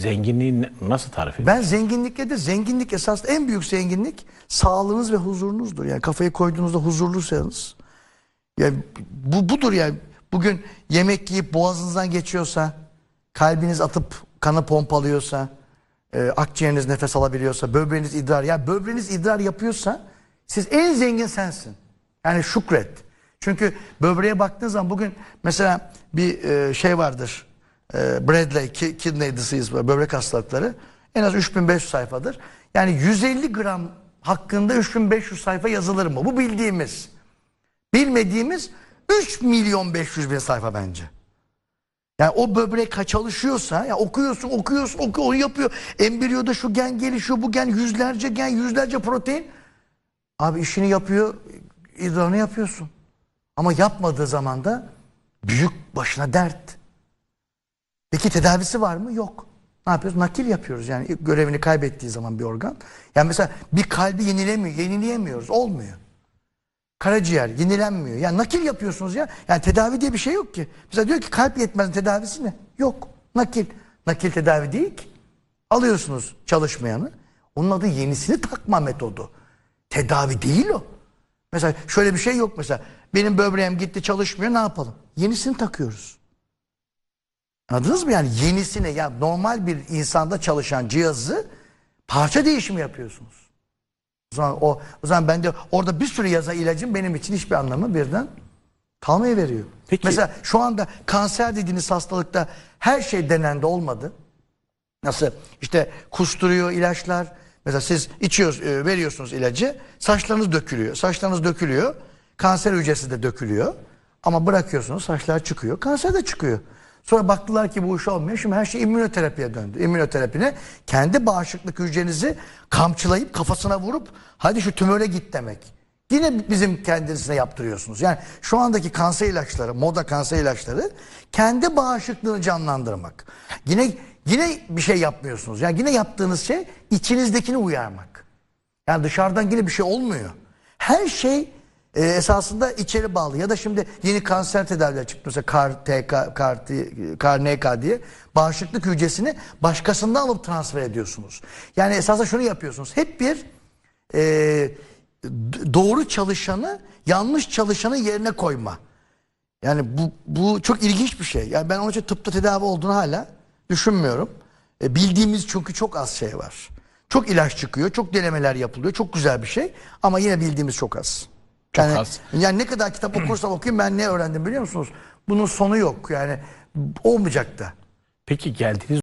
zenginliği nasıl tarif ediyorsun? Ben zenginlikle de zenginlik esas en büyük zenginlik sağlığınız ve huzurunuzdur. Yani kafayı koyduğunuzda huzurluysanız. Yani bu budur yani. Bugün yemek yiyip boğazınızdan geçiyorsa, kalbiniz atıp kanı pompalıyorsa, e, akciğeriniz nefes alabiliyorsa, böbreğiniz idrar, ya böbreğiniz idrar yapıyorsa siz en zengin sensin. Yani şükret. Çünkü böbreğe baktığın zaman bugün mesela bir e, şey vardır. E, Bradley ki- kidney disease var, böbrek hastalıkları. En az 3500 sayfadır. Yani 150 gram hakkında 3500 sayfa yazılır mı? Bu bildiğimiz. Bilmediğimiz 3 milyon 500 bin sayfa bence. Yani o böbrek ha- çalışıyorsa ya okuyorsun okuyorsun oku onu yapıyor. Embriyoda şu gen gelişiyor bu gen yüzlerce gen yüzlerce protein. Abi işini yapıyor idrarını yapıyorsun. Ama yapmadığı zaman da büyük başına dert. Peki tedavisi var mı? Yok. Ne yapıyoruz? Nakil yapıyoruz yani görevini kaybettiği zaman bir organ. Yani mesela bir kalbi yenilemiyor, yenileyemiyoruz. Olmuyor. Karaciğer yenilenmiyor. Yani nakil yapıyorsunuz ya. Yani tedavi diye bir şey yok ki. Mesela diyor ki kalp yetmez tedavisi ne? Yok. Nakil. Nakil tedavi değil ki. Alıyorsunuz çalışmayanı. Onun adı yenisini takma metodu. Tedavi değil o. Mesela şöyle bir şey yok mesela. Benim böbreğim gitti çalışmıyor ne yapalım? Yenisini takıyoruz. Anladınız mı? Yani yenisine ya normal bir insanda çalışan cihazı parça değişimi yapıyorsunuz. O zaman, o, o zaman ben de orada bir sürü yaza ilacın benim için hiçbir anlamı birden kalmaya veriyor. Peki- Mesela şu anda kanser dediğiniz hastalıkta her şey denendi olmadı. Nasıl? İşte kusturuyor ilaçlar. Mesela siz içiyoruz, e, veriyorsunuz ilacı. Saçlarınız dökülüyor. Saçlarınız dökülüyor. Kanser hücresi de dökülüyor. Ama bırakıyorsunuz saçlar çıkıyor. Kanser de çıkıyor. Sonra baktılar ki bu iş olmuyor. Şimdi her şey immünoterapiye döndü. İmmünoterapine kendi bağışıklık hücrenizi kamçılayıp kafasına vurup hadi şu tümöre git demek. Yine bizim kendisine yaptırıyorsunuz. Yani şu andaki kanser ilaçları, moda kanser ilaçları kendi bağışıklığını canlandırmak. Yine yine bir şey yapmıyorsunuz. Yani yine yaptığınız şey içinizdekini uyarmak. Yani dışarıdan yine bir şey olmuyor. Her şey e, esasında içeri bağlı. Ya da şimdi yeni kanser tedavileri çıktı. Mesela CAR, TK, CAR, T- CAR, NK diye bağışıklık hücresini başkasından alıp transfer ediyorsunuz. Yani esasında şunu yapıyorsunuz. Hep bir e, doğru çalışanı yanlış çalışanın yerine koyma. Yani bu, bu çok ilginç bir şey. Yani ben onun için tıpta tedavi olduğunu hala düşünmüyorum. E, bildiğimiz çünkü çok az şey var. Çok ilaç çıkıyor, çok denemeler yapılıyor. Çok güzel bir şey ama yine bildiğimiz çok az. Çok yani, az. Yani ne kadar kitap okursam okuyayım ben ne öğrendim biliyor musunuz? Bunun sonu yok. Yani olmayacak da. Peki geldiğiniz